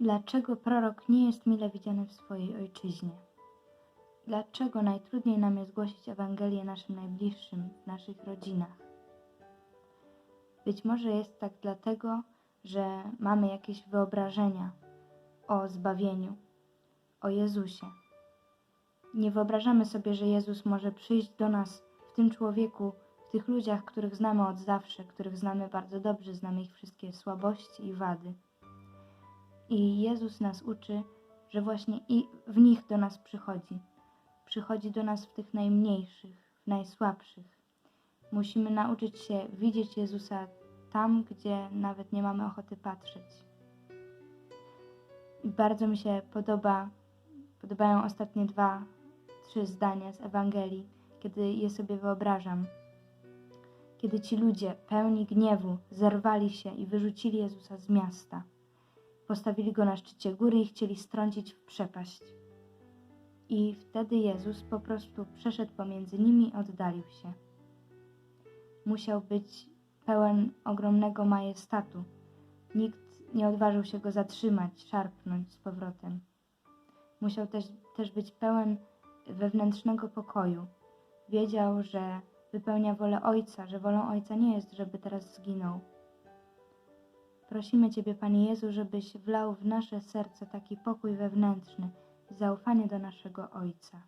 Dlaczego prorok nie jest mile widziany w swojej ojczyźnie? Dlaczego najtrudniej nam jest głosić Ewangelię naszym najbliższym, w naszych rodzinach? Być może jest tak dlatego, że mamy jakieś wyobrażenia o zbawieniu, o Jezusie. Nie wyobrażamy sobie, że Jezus może przyjść do nas w tym człowieku, w tych ludziach, których znamy od zawsze, których znamy bardzo dobrze, znamy ich wszystkie słabości i wady. I Jezus nas uczy, że właśnie i w nich do nas przychodzi. Przychodzi do nas w tych najmniejszych, w najsłabszych. Musimy nauczyć się widzieć Jezusa tam, gdzie nawet nie mamy ochoty patrzeć. I bardzo mi się podoba, podobają ostatnie dwa, trzy zdania z Ewangelii, kiedy je sobie wyobrażam. Kiedy ci ludzie, pełni gniewu, zerwali się i wyrzucili Jezusa z miasta. Postawili go na szczycie góry i chcieli strącić w przepaść. I wtedy Jezus po prostu przeszedł pomiędzy nimi i oddalił się. Musiał być pełen ogromnego majestatu. Nikt nie odważył się go zatrzymać, szarpnąć z powrotem. Musiał też, też być pełen wewnętrznego pokoju. Wiedział, że wypełnia wolę Ojca, że wolą Ojca nie jest, żeby teraz zginął. Prosimy Ciebie, Panie Jezu, żebyś wlał w nasze serce taki pokój wewnętrzny zaufanie do naszego Ojca.